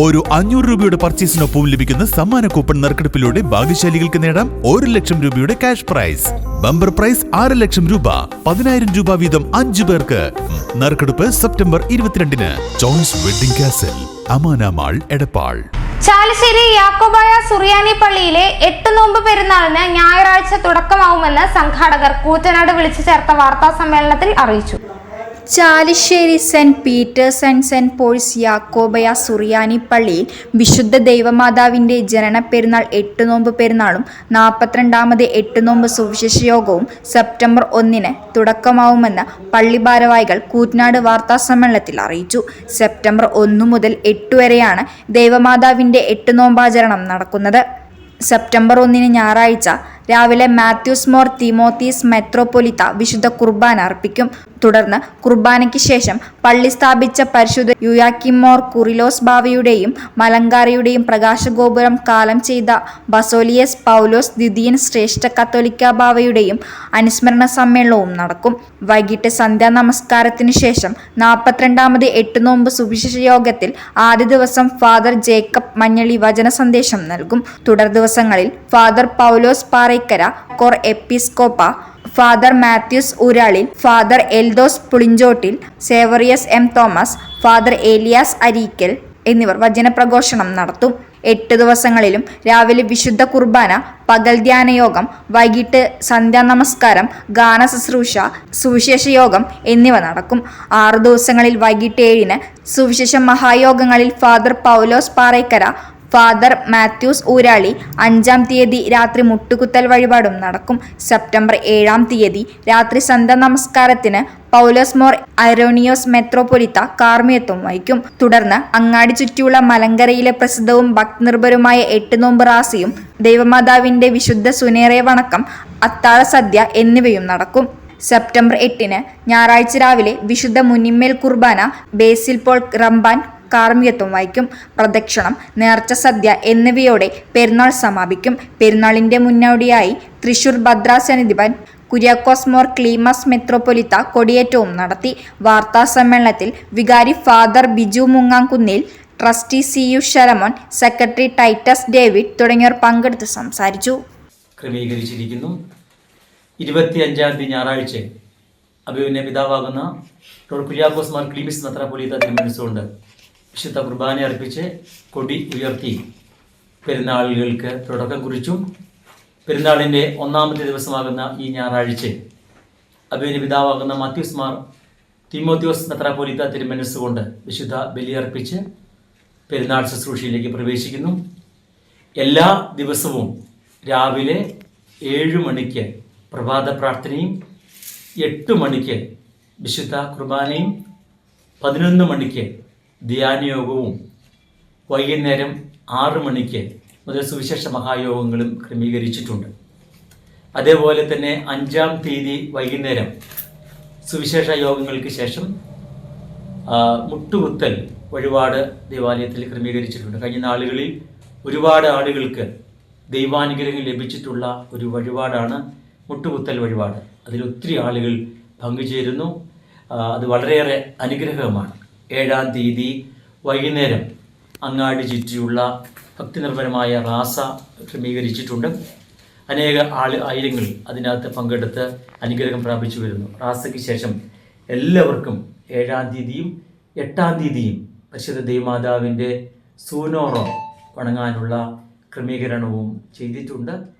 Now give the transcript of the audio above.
ഓരോ അഞ്ഞൂറ് രൂപയുടെ പർച്ചേസിനൊപ്പം ലഭിക്കുന്ന സമ്മാന കൂപ്പൺ നറുക്കെടുപ്പിലൂടെ ഭാഗ്യശാലികൾക്ക് നേടാം ഒരു ലക്ഷം രൂപയുടെ ക്യാഷ് പ്രൈസ് ബമ്പർ പ്രൈസ് ആറ് ലക്ഷം രൂപ. പതിനായിരം രൂപ വീതം അഞ്ചു പേർക്ക്. നറുക്കെടുപ്പ് സെപ്റ്റംബർ ഇരുപത്തിരണ്ടിന്. ചോയ്സ് വെഡിംഗ് കാസൽ അമാനാമാൾ എടപ്പാൾ. ചാലശ്ശേരി യാക്കോബായ സുറിയാനി പള്ളിയിലെ എട്ട് നോമ്പ് പെരുന്നാളിന് ഞായറാഴ്ച തുടക്കമാവുമെന്ന് സംഘാടകർ കൂറ്റനാട് വിളിച്ചു ചേർത്ത വാർത്താ സമ്മേളനത്തിൽ അറിയിച്ചു. Chalissery saint Peter's and saint Paul's Yakobaya സുറിയാനി പള്ളിയിൽ വിശുദ്ധ ദൈവമാതാവിന്റെ ജനന പെരുന്നാൾ എട്ട് നോമ്പ് പെരുന്നാളും നാൽപ്പത്തിരണ്ടാമത് എട്ട് നോമ്പ് സുവിശേഷ യോഗവും സെപ്റ്റംബർ ഒന്നിന് തുടക്കമാവുമെന്ന് പള്ളി ഭാരവാഹികൾ കൂറ്റനാട് വാർത്താ സമ്മേളനത്തിൽ അറിയിച്ചു. സെപ്റ്റംബർ ഒന്ന് മുതൽ എട്ട് വരെയാണ് ദൈവമാതാവിന്റെ എട്ട് നോമ്പാചരണം നടക്കുന്നത്. സെപ്റ്റംബർ ഒന്നിന് ഞായറാഴ്ച രാവിലെ മാത്യൂസ് മോർ തിമോത്തീസ് മെത്രോപൊലിത്ത വിശുദ്ധ കുർബാന അർപ്പിക്കും. തുടർന്ന് കുർബാനയ്ക്ക് ശേഷം പള്ളി സ്ഥാപിച്ച പരിശുദ്ധ യുയാക്കിമോർ കുറിലോസ് ബാവയുടെയും മലങ്കാരയുടെയും പ്രകാശഗോപുരം കാലം ചെയ്ത ബസോലിയസ് പൗലോസ് ദ്വിതീയൻ ശ്രേഷ്ഠ കത്തോലിക്ക ബാവയുടെയും അനുസ്മരണ സമ്മേളനവും നടക്കും. വൈകിട്ട് സന്ധ്യാ നമസ്കാരത്തിന് ശേഷം നാൽപ്പത്തിരണ്ടാമത് എട്ട് നോമ്പ് സുവിശേഷ യോഗത്തിൽ ആദ്യ ദിവസം ഫാദർ ജേക്കബ് മഞ്ഞളി വചന സന്ദേശം നൽകും. തുടർ ദിവസങ്ങളിൽ ഫാദർ പൗലോസ് പാറയ്ക്കര കോർ എപ്പിസ്കോപ്പ father Mathews Uralil father Eldhose Pulinchottil Severios M Thomas father Elias Areekal എന്നിവർ വചനപ്രഘോഷണം നടത്തും. എട്ട് ദിവസങ്ങളിലും രാവിലെ വിശുദ്ധ കുർബാന പകൽ ധ്യാനയോഗം വൈകിട്ട് സന്ധ്യാ നമസ്കാരം ഗാന ശുശ്രൂഷ സുവിശേഷ യോഗം എന്നിവ നടക്കും. ആറു ദിവസങ്ങളിൽ വൈകിട്ട് ഏഴിന് സുവിശേഷ മഹായോഗങ്ങളിൽ father Paulose Paraykkara father Mathews Urali അഞ്ചാം തീയതി രാത്രി മുട്ടുകുത്തൽ വഴിപാടും നടക്കും. സെപ്റ്റംബർ ഏഴാം തീയതി രാത്രി സന്ധ നമസ്കാരത്തിന് പൗലോസ് മോർ അരോണിയോസ് മെത്രോപൊലിത്ത കാർമിയത്വം വഹിക്കും. തുടർന്ന് അങ്ങാടി ചുറ്റിയുള്ള മലങ്കരയിലെ പ്രസിദ്ധവും ഭക്തനിർഭരുമായ എട്ട് നോമ്പ് റാസിയും ദൈവമാതാവിന്റെ വിശുദ്ധ സുനേറെ വണക്കം അത്താഴ സദ്യ എന്നിവയും നടക്കും. സെപ്റ്റംബർ എട്ടിന് ഞായറാഴ്ച രാവിലെ വിശുദ്ധ മുനിമ്മേൽ കുർബാന ബേസിൽ പോൾ റംബാൻ കാർമ്മികത്വം വഹിക്കും. പ്രദക്ഷിണം നേർച്ച സദ്യ എന്നിവയോടെ പെരുന്നാൾ സമാപിക്കും. പെരുന്നാളിന്റെ മുന്നോടിയായി തൃശൂർ ഭദ്രാസന്നിധിപൻ കുര്യാക്കോസ് മോർ ക്ലീമസ് മെത്രോപൊലിത്ത കൊടിയേറ്റവും നടത്തി. വാർത്താ സമ്മേളനത്തിൽ വികാരി father Biju Mungamkunnil trustee C U Saramon secretary Titus David തുടങ്ങിയവർ പങ്കെടുത്ത് സംസാരിച്ചു. ക്രമീകരിച്ചിരിക്കുന്നു. ഇരുപത്തിയഞ്ചാം തീയതി ഞായറാഴ്ച അഭിമന്യ പിതാവാകുന്ന ഡോക്ടർ കുര്യാക്കോസ് മാർ ക്ലീമിസ് മെത്രാപ്പൊലീത്ത തിരുമനസ്സുകൊണ്ട് വിശുദ്ധ കുർബാന അർപ്പിച്ച് കൊടി ഉയർത്തി പെരുന്നാളുകൾക്ക് തുടക്കം കുറിച്ചു. പെരുന്നാളിന്റെ ഒന്നാമത്തെ ദിവസമാകുന്ന ഈ ഞായറാഴ്ച അഭിനയ പിതാവാകുന്ന മാത്യൂസ് മാർ തിമോത്യോസ് തിരുമനസ് കൊണ്ട് വിശുദ്ധ ബലിയർപ്പിച്ച് പെരുന്നാൾ ശുശ്രൂഷയിലേക്ക് പ്രവേശിക്കുന്നു. എല്ലാ ദിവസവും രാവിലെ ഏഴ് മണിക്ക് പ്രഭാത പ്രാർത്ഥനയും എട്ട് മണിക്ക് വിശുദ്ധ കുർബാനയും പതിനൊന്ന് മണിക്ക് ധ്യാനയോഗവും വൈകുന്നേരം ആറു മണിക്ക് മുതൽ സുവിശേഷ മഹായോഗങ്ങളും ക്രമീകരിച്ചിട്ടുണ്ട്. അതേപോലെ തന്നെ അഞ്ചാം തീയതി വൈകുന്നേരം സുവിശേഷ യോഗങ്ങൾക്ക് ശേഷം മുട്ടുകുത്തൽ ഒരുപാട് ദേവാലയത്തിൽ ക്രമീകരിച്ചിട്ടുണ്ട്. കഴിഞ്ഞ നാളുകളിൽ ഒരുപാട് ആളുകൾക്ക് ദൈവാനുഗ്രഹം ലഭിച്ചിട്ടുള്ള ഒരു വഴിപാടാണ് മുട്ടുകുത്തൽ വഴിപാട്. അതിൽ ഒത്തിരി ആളുകൾ പങ്കുചേരുന്നു. അത് വളരെയേറെ അനുഗ്രഹമാണ്. ഏഴാം തീയതി വൈകുന്നേരം അങ്ങാടി ചുറ്റിയുള്ള ഭക്തിനിർഭരമായ റാസ ക്രമീകരിച്ചിട്ടുണ്ട്. അനേക ആൾ ആയിരങ്ങൾ അതിനകത്ത് പങ്കെടുത്ത് അനുഗ്രഹം പ്രാപിച്ചു വരുന്നു. റാസയ്ക്ക് ശേഷം എല്ലാവർക്കും ഏഴാം തീയതിയും എട്ടാം തീയതിയും പരിശുദ്ധ ദേവമാതാവിന്റെ സൂനോറോ വണങ്ങാനുള്ള ക്രമീകരണവും ചെയ്തിട്ടുണ്ട്.